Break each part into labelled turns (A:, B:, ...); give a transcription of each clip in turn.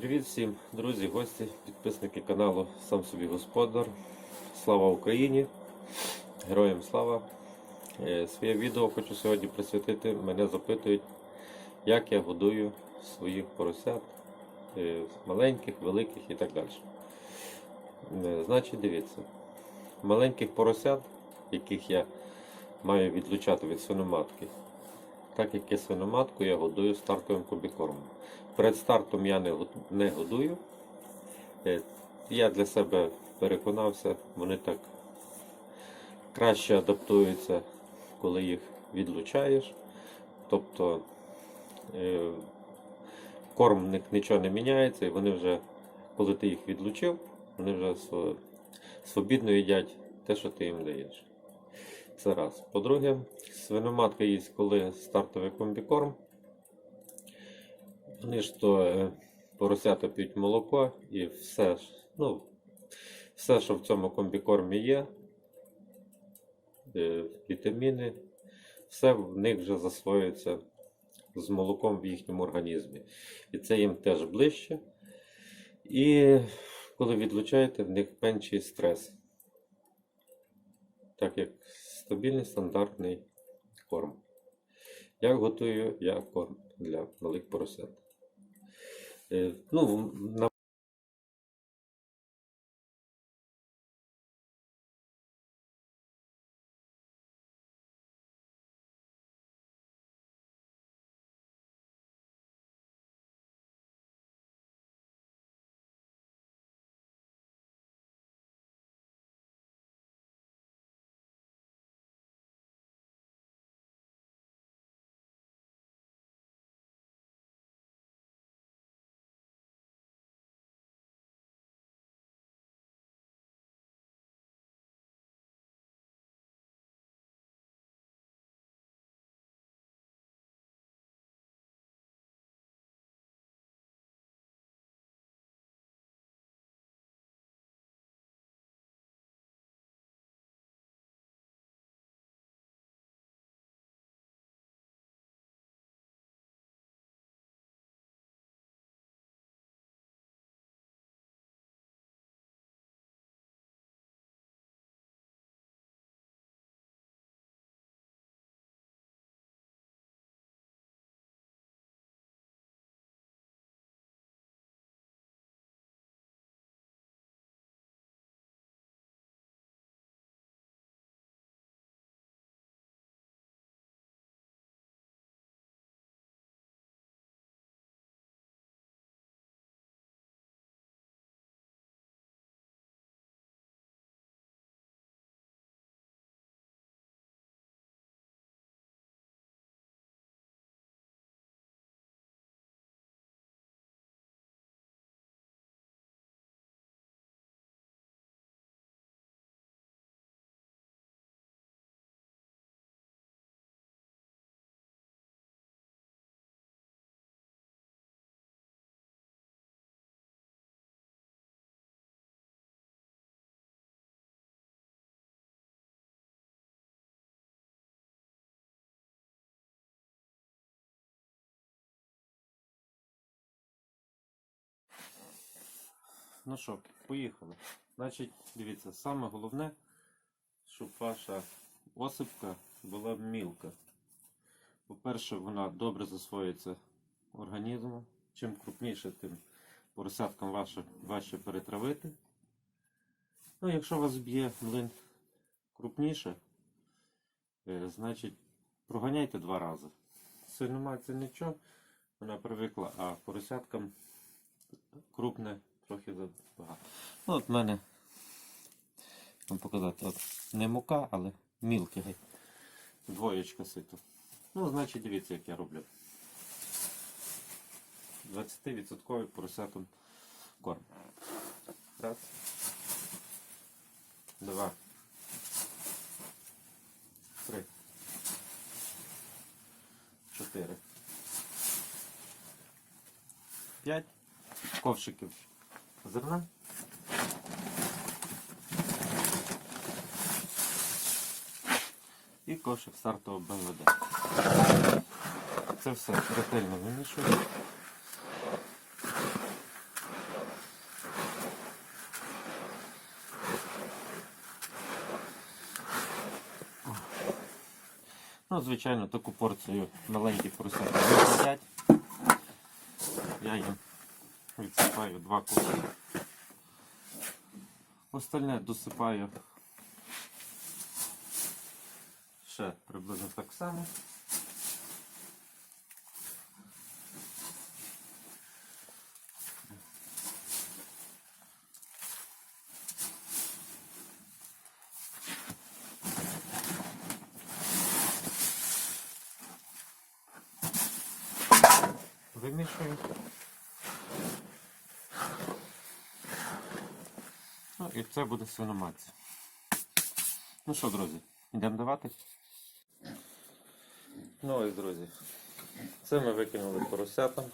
A: Привіт всім, друзі, гості, підписники каналу Сам собі господар. Слава Україні! Героям слава! Е, Своє відео хочу сьогодні присвятити. Мене запитують, як я годую своїх поросят, е, маленьких, великих і так далі. Е, Значить, дивіться, маленьких поросят, яких я маю відлучати від свиноматки, так як є я годую стартовим комбікормом. Перед стартом я не, годую. Е, Я для себе переконався, вони так краще адаптуються, коли їх відлучаєш. Тобто е, корм нічого не міняється, і вони вже, коли ти їх відлучив, вони вже свобідно їдять те, що ти їм даєш. Це раз. По-друге, свиноматка їсть, коли стартовий комбікорм. Вони ж то е, поросята п'ють молоко і все, ну, все, що в цьому комбікормі є, е, вітаміни, все в них вже засвоюється з молоком в їхньому організмі. І це їм теж ближче. І коли відлучаєте, в них менший стрес. Так як стабільний стандартний корм. Як готую я корм для малих поросят? Е, Ну, на Ну що, поїхали. Значить, дивіться, саме головне, щоб ваша осипка була мілка. По-перше, вона добре засвоюється організмом. Чим крупніше, тим поросяткам ваше, важче перетравити. Ну, якщо вас б'є млин крупніше, е, значить проганяйте два рази. Сильно це нічого, вона привикла, а поросяткам крупне трохи забагато. Ну, от в мене, вам показати, от не мука, але мілке. геть. Двоєчка сито. Ну, значить, дивіться, як я роблю. 20% поросятам корм. Раз. Два. Три. Чотири. П'ять ковшиків зерна. І кошик стартового БМВД. Це все ретельно вимішую. Ну, звичайно, таку порцію маленькі поросят не їдять. Я їм відсипаю два куски. Остальне досипаю ще приблизно так само. Вимішую. І це буде свиноматися. Ну що, друзі, йдемо давати? Ну ось, друзі. Це ми викинули поросятам.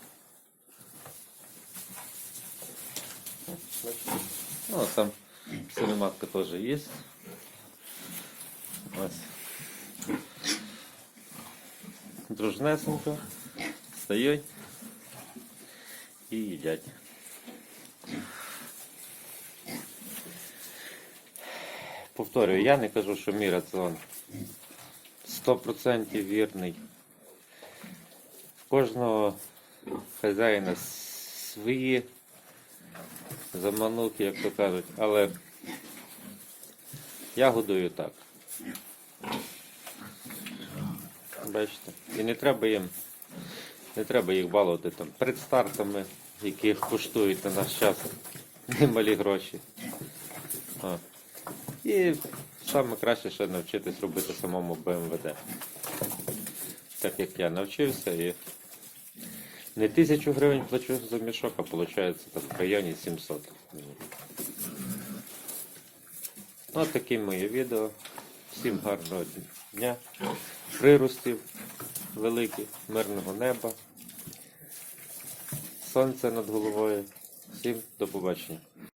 A: Ну, а там свиноматка теж є. Ось. Дружнесенько. Стають і їдять. Повторюю, я не кажу, що мій раціон 100% вірний. В кожного хазяїна свої заманухи, як то кажуть, але я годую так. Бачите? І не треба їм, не треба їх балувати там предстартами, які коштують на наш час немалі гроші. А. І саме краще ще навчитись робити самому БМВД. Так як я навчився і не тисячу гривень плачу за мішок, а виходить там в районі 700. Ну, от такі мої відео. Всім гарного дня, приростів великих, мирного неба, сонця над головою. Всім до побачення.